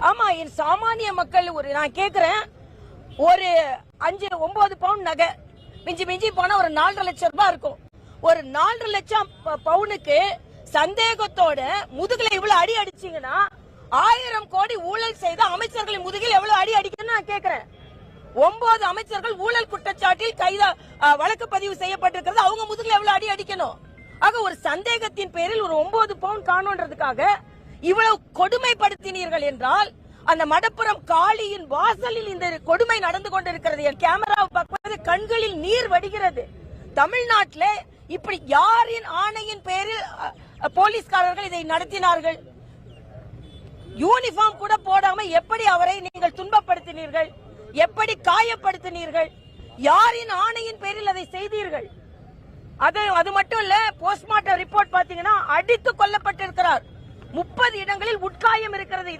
ஆமா என் சாமானிய மக்கள் ஒரு நான் கேக்குறேன். ஒரு அஞ்சு ஒன்பது பவுன் நகை. மிஞ்சி மிஞ்சி போனா ஒரு நாலரை லட்சம் ரூபாய் இருக்கும். ஒரு நாலரை லட்சம் ப- பவுனுக்கு சந்தேகத்தோட முதுகுல இவ்வளவு அடி அடிச்சீங்கன்னா ஆயிரம் கோடி ஊழல் செய்த அமைச்சர்களின் முதுகில் எவ்வளவு அடி அடிக்கணும்னு நான் கேக்குறேன். ஒன்பது அமைச்சர்கள் ஊழல் குற்றச்சாட்டில் கைத வழக்கு பதிவு செய்யப்பட்டிருக்கிறது. அவங்க முதுகில் எவ்வளவு அடி அடிக்கணும்? ஆக ஒரு சந்தேகத்தின் பேரில் ஒரு ஒன்பது பவுன் காணுன்றதுக்காக இவ்வளவு கொடுமைப்படுத்தினீர்கள் என்றால் அந்த மடப்புறம் காளியின் வாசலில் இந்த கொடுமை நடந்து கொண்டிருக்கிறது. என் கேமராவை பார்க்கும்போது கண்களில் நீர் வடிகிறது. தமிழ்நாட்டில் இப்படி யாரின் ஆணையின் பேரில் போலீஸ்காரர்கள் இதை நடத்தினார்கள்? யூனிஃபார்ம் கூட போடாம எப்படி அவரை நீங்கள் துன்பப்படுத்தினீர்கள்? எப்படி காயப்படுத்தினீர்கள்? யாரின் ஆணையின் பேரில் அதை செய்தீர்கள்? அது அது மட்டும் இல்ல போஸ்ட்மார்ட்டம் ரிப்போர்ட் பாத்தீங்கன்னா அடித்து கொல்லப்பட்டிருக்கிறார். முப்பது இடங்களில் உட்காயம் இருக்கிறது.